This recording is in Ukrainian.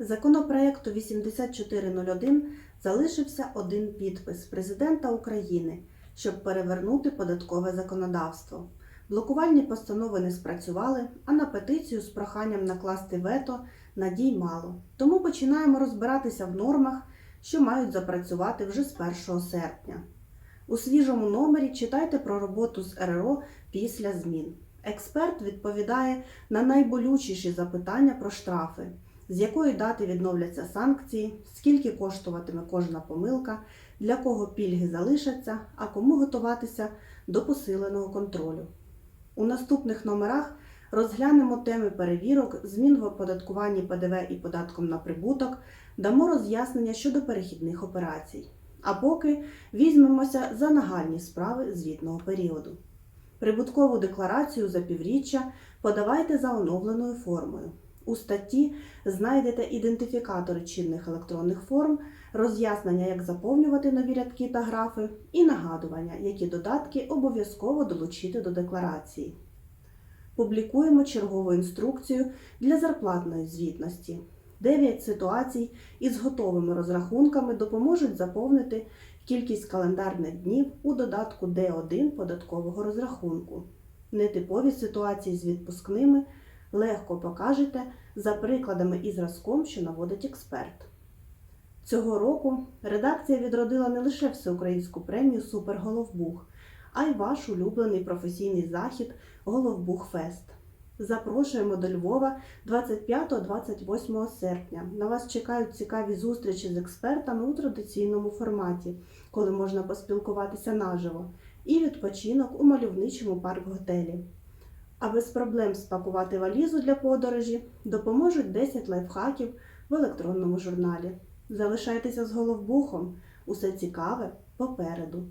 Законопроекту 8401 залишився один підпис президента України, щоб перевернути податкове законодавство. Блокувальні постанови не спрацювали, а на петицію з проханням накласти вето надій мало. Тому починаємо розбиратися в нормах, що мають запрацювати вже з 1 серпня. У свіжому номері читайте про роботу з РРО після змін. Експерт відповідає на найболючіші запитання про штрафи, з якої дати відновляться санкції, скільки коштуватиме кожна помилка, для кого пільги залишаться, а кому готуватися до посиленого контролю. У наступних номерах розглянемо теми перевірок, змін в оподаткуванні ПДВ і податком на прибуток, дамо роз'яснення щодо перехідних операцій. А поки візьмемося за нагальні справи звітного періоду. Прибуткову декларацію за півріччя подавайте за оновленою формою. У статті знайдете ідентифікатори чинних електронних форм, роз'яснення, як заповнювати нові рядки та графи, і нагадування, які додатки обов'язково долучити до декларації. Публікуємо чергову інструкцію для зарплатної звітності. 9 ситуацій із готовими розрахунками допоможуть заповнити кількість календарних днів у додатку D1 податкового розрахунку. Нетипові ситуації з відпускними легко покажете за прикладами і зразком, що наводить експерт. Цього року редакція відродила не лише всеукраїнську премію Суперголовбух, а й ваш улюблений професійний захід Головбух-фест. Запрошуємо до Львова 25-28 серпня. На вас чекають цікаві зустрічі з експертами у традиційному форматі, коли можна поспілкуватися наживо, і відпочинок у мальовничому парк-готелі. А без проблем спакувати валізу для подорожі допоможуть 10 лайфхаків в електронному журналі. Залишайтеся з головбухом. Усе цікаве попереду.